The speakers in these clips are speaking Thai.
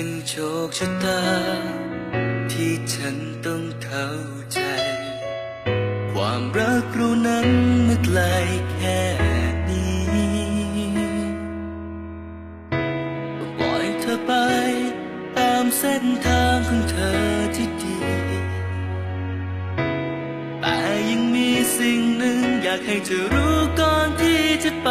เป็นโชคชะตา ที่ฉันต้องเข้าใจ ความรักเรานั้นมันไกลแค่นี้ปล่อยเธอไป ตามเส้นทางของเธอที่ดี แต่ยังมีสิ่งหนึ่งอยากให้เธอรู้ก่อนที่จะไป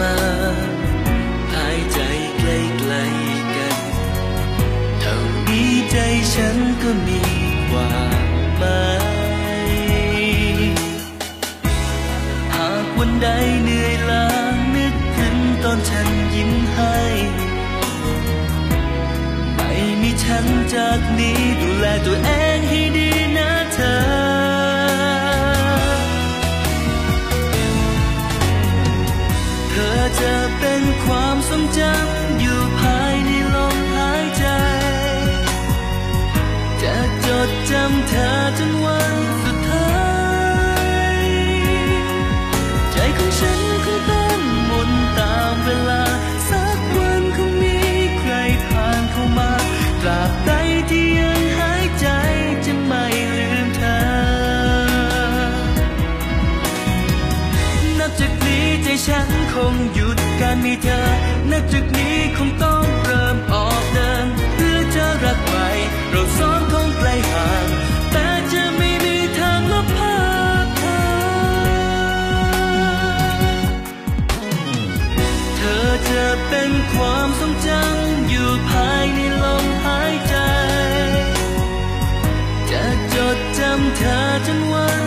มาหายใจใกล้ๆกันเท่านี้ใจฉันก็มีความหมายหากวันใดเหนื่อยล้านึกถึงตอนฉันยิ้มให้ไม่มีฉันจากนี้ดูแลตัวเองำเธอจนวันสุดท้าย ใจของฉันคงต้องหมนตามเวลา สักวันคงมีใครผ่านเข้ามาตราบใดที่ยังหายใจจะไม่ลืมเธอ นับจากนี้ใจฉันคงหยุดการมีเธอ นับจากนี้็นความทรงจำอยู่ภายในลมหายใจ จะจดจำเธอจนวัน